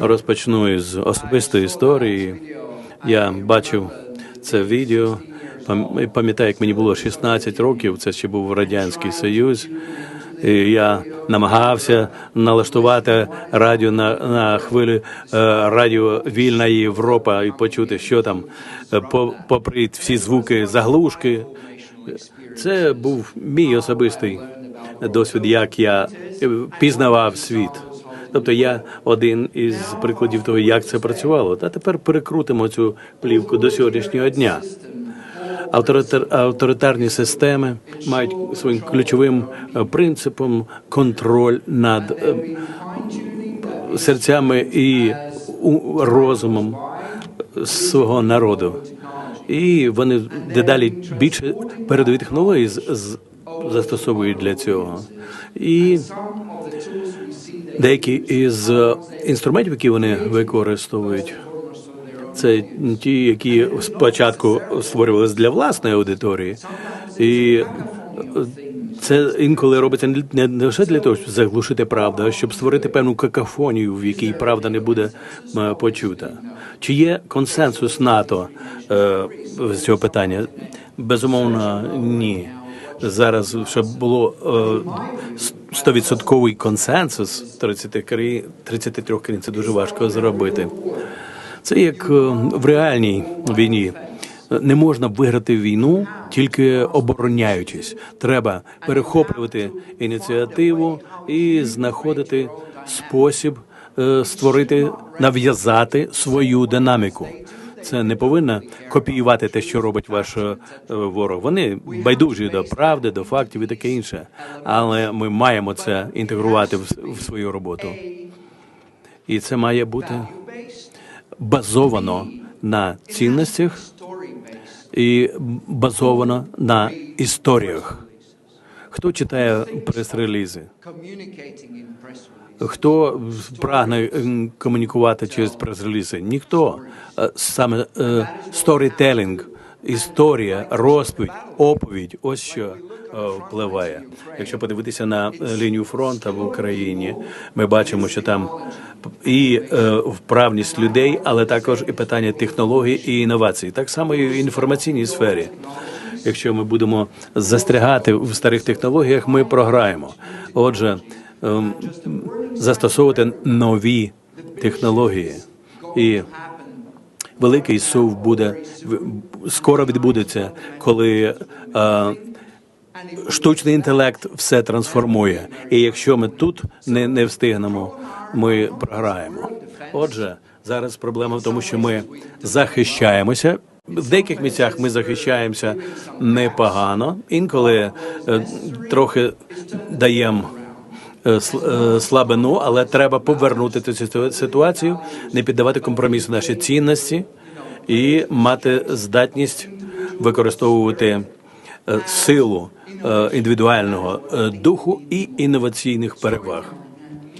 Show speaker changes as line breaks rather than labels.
Розпочну із особистої історії. Я бачив це відео. пам- Пам'ятаю, як мені було 16 років. Це ще був радянський союз. І я намагався налаштувати радіо на, на хвилю е, радіо Вільна Європа і почути, що там, е, по- попри всі звуки заглушки. Це був мій особистий досвід, як я пізнавав світ. Тобто я один із прикладів того, як це працювало. Та тепер перекрутимо цю плівку до сьогоднішнього дня. Авторитар, авторитарні системи мають своїм ключовим е, принципом контроль над е, серцями і розумом свого народу. І вони дедалі більше передові технології застосовують для цього. І деякі із е, інструментів, які вони використовують, це ті, які спочатку створювалися для власної аудиторії, і е, це інколи робиться не лише для того, щоб заглушити правду, а щоб створити певну какафонію, в якій правда не буде е, почута. Чи є консенсус НАТО з цього питання? Безумовно, ні. Зараз щоб було стовідсотковий консенсус 30 країн, 33 країн, це дуже важко зробити. Це як е, в реальній війні. Не можна виграти війну тільки обороняючись. Треба перехоплювати ініціативу і знаходити спосіб е, створити, нав'язати свою динаміку. Це не повинно копіювати те, що робить ваш е, ворог. Вони байдужі до правди, до фактів і таке інше. Але ми маємо це інтегрувати в свою роботу. І це має бути базовано на цінностях і базовано на історіях. Хто читає прес-релізи? Хто прагне комунікувати через прес-релізи? Ніхто. Е, Саме е, сторітелінг, історія, розповідь, оповідь ось що е, впливає. Якщо подивитися на е, лінію фронту в Україні, ми бачимо, що там і е, вправність людей, але також і питання технологій і інновацій. Так само і в інформаційній сфері. Якщо ми будемо застрягати в старих технологіях, ми програємо. Отже, ем, застосовувати нові технології і великий сув буде скоро відбудеться, коли е, штучний інтелект все трансформує. І якщо ми тут не, не встигнемо, ми програємо. Отже, зараз проблема в тому, що ми захищаємося. В деяких місцях ми захищаємося непогано, інколи е, трохи даємо е, е, слабину, але треба повернути цю ситуацію, не піддавати компромісу наші цінності і мати здатність використовувати силу індивідуального духу і інноваційних переваг.